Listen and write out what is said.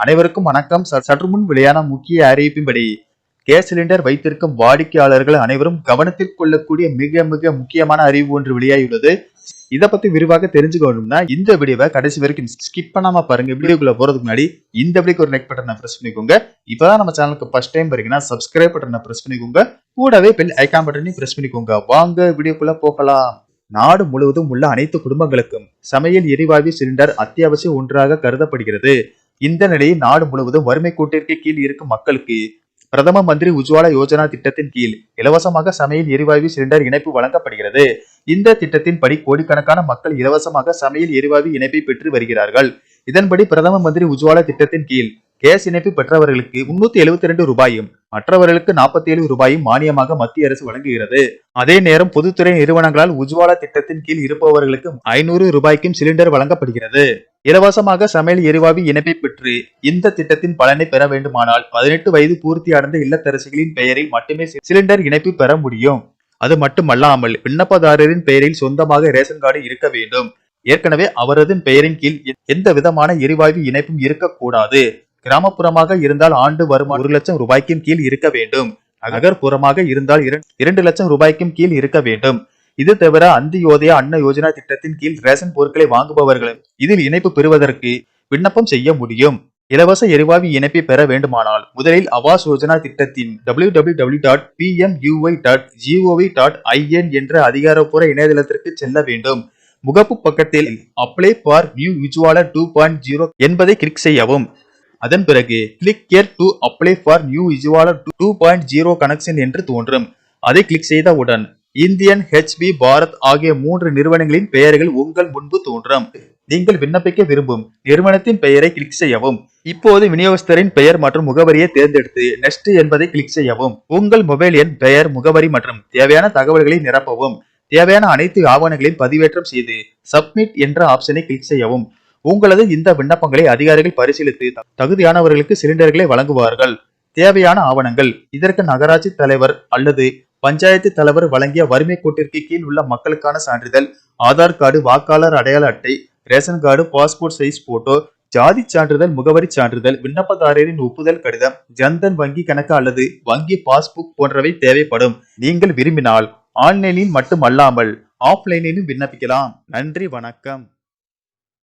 அனைவருக்கும் வணக்கம். ச- சற்று முன் வெளியான முக்கிய அறிவிப்பின்படி கேஸ் சிலிண்டர் வைத்திருக்கும் வாடிக்கையாளர்கள் அனைவரும் கவனத்தில் கொள்ளக்கூடிய மிக மிக முக்கியமான அறிவு ஒன்று வெளியாகியுள்ளது. இதை பத்தி விரிவாக தெரிஞ்சுக்கணும்னா இந்த வீடியோவை கடைசி வரைக்கும் ஸ்கிப் பண்ணாம பாருங்க. வீடியோக்குள்ள போறதுக்கு முன்னாடி இந்த வீடியோக்கு ஒரு லைக் பட்டனை பிரஸ் பண்ணிக்கோங்க. இப்பதான் நம்ம சேனலுக்கு ஃபர்ஸ்ட் டைம் வரீங்கன்னா சப்ஸ்கிரைப் பட்டனை பிரஸ் பண்ணிக்கோங்க. கூடவே பெல் ஐக்கான் பட்டனையும் பிரஸ் பண்ணிக்கோங்க. வாங்க வீடியோக்குள்ள போகலாம். நாடு முழுவதும் உள்ள அனைத்து குடும்பங்களுக்கும் சமையல் எரிவாயு சிலிண்டர் அத்தியாவசிய ஒன்றாக கருதப்படுகிறது. இந்த நிலையில் நாடு முழுவதும் வறுமை கோட்டிற்கு கீழ் இருக்கும் மக்களுக்கு பிரதம மந்திரி உஜ்வாலா யோஜனா திட்டத்தின் கீழ் இலவசமாக சமையல் எரிவாயு சிலிண்டர் இணைப்பு வழங்கப்படுகிறது. இந்த திட்டத்தின் படி கோடிக்கணக்கான மக்கள் இலவசமாக சமையல் எரிவாயு இணைப்பை பெற்று வருகிறார்கள். இதன்படி பிரதம மந்திரி உஜ்வாலா திட்டத்தின் கீழ் கேஸ் இணைப்பு பெற்றவர்களுக்கு முன்னூத்தி எழுபத்தி ரெண்டு ரூபாயும் மற்றவர்களுக்கு நாற்பத்தி ஏழு ரூபாயும் மானியமாக மத்திய அரசு வழங்குகிறது. அதே நேரம் பொதுத்துறை நிறுவனங்களால் உஜ்வாலா திட்டத்தின் கீழ் இருப்பவர்களுக்கு ஐநூறு ரூபாய்க்கும் சிலிண்டர் வழங்கப்படுகிறது. இலவசமாக சமையல் எரிவாயு இணைப்பை பெற்று இந்த திட்டத்தின் பலனை பெற வேண்டுமானால் பதினெட்டு வயது பூர்த்தி அடைந்த இல்லத்தரசிகளின் பெயரில் மட்டுமே சிலிண்டர் இணைப்பு பெற முடியும். அது மட்டுமல்லாமல் விண்ணப்பதாரரின் பெயரில் சொந்தமாக ரேஷன் கார்டு இருக்க வேண்டும். ஏற்கனவே அவரது பெயரின் கீழ் எ- எந்த விதமான எரிவாயு இணைப்பும் இருக்கக்கூடாது. கிராமப்புறமாக இருந்தால் ஆண்டு வருமானம் ஒரு லட்சம் ரூபாய்க்கும் கீழ் இருக்க வேண்டும். நகர்ப்புறமாக இருந்தால் இரண்- இரண்டு லட்சம் ரூபாய்க்கும் கீழ் இருக்க வேண்டும். இது தவிர அந்தியோதயா அன்ன யோஜனா திட்டத்தின் கீழ் ரேஷன் பொருட்களை வாங்குபவர்கள் இதில் இணைப்பு பெறுவதற்கு விண்ணப்பம் செய்ய முடியும். இலவச எரிவாயு இணைப்பை பெற வேண்டுமானால் முதலில் ஆவாஸ் யோஜனா திட்டத்தின் www.pmui.gov.in dot dot G O V dot I N என்ற அதிகாரப்பூர்வ இணையதளத்திற்கு செல்ல வேண்டும். முகப்பு பக்கத்தில் அப்ளை ஃபார் நியூ விஜுவாலர் டூ பாயிண்ட் ஜீரோ என்பதை கிளிக் செய்யவும். அதன் பிறகு click here to apply for new விஜுவாலர் two point zero connection என்று தோன்றும். அதை கிளிக் செய்தவுடன் இந்தியன் ஹெச்பி பாரத் ஆகிய மூன்று நிறுவனங்களின் பெயர்கள் உங்கள் முன்பு தோன்றும். நீங்கள் விண்ணப்பிக்க விரும்பும் நிறுவனத்தின் பெயரை கிளிக் செய்யவும். இப்போது விநியோகஸ்தரின் பெயர் மற்றும் முகவரியை தேர்ந்தெடுத்து நெக்ஸ்ட் என்பதை கிளிக் செய்யவும். உங்கள் மொபைல் எண் பெயர் முகவரி மற்றும் தேவையான தகவல்களை நிரப்பவும். தேவையான அனைத்து ஆவணங்களையும் பதிவேற்றம் செய்து சப்மிட் என்ற ஆப்ஷனை கிளிக் செய்யவும். உங்களது இந்த விண்ணப்பங்களை அதிகாரிகள் பரிசீலித்து தகுதியானவர்களுக்கு சிலிண்டர்களை வழங்குவார்கள். தேவையான ஆவணங்கள் இதற்கு நகராட்சி தலைவர் அல்லது பஞ்சாயத்து தலைவர் வழங்கிய வறுமை கோட்டிற்கு கீழ் உள்ள மக்களுக்கான சான்றிதழ் ஆதார் கார்டு வாக்காளர் அடையாள அட்டை ration card passport size photo ஜாதி சான்றிதழ் முகவரி சான்றிதழ் விண்ணப்பதாரரின் ஒப்புதல் கடிதம் ஜன்தன் வங்கி கணக்கு அல்லது வங்கி பாஸ்புக் போன்றவை தேவைப்படும். நீங்கள் விரும்பினால் ஆன்லைனில் மட்டுமல்லாமல் ஆஃப்லைனிலும் விண்ணப்பிக்கலாம். நன்றி வணக்கம்.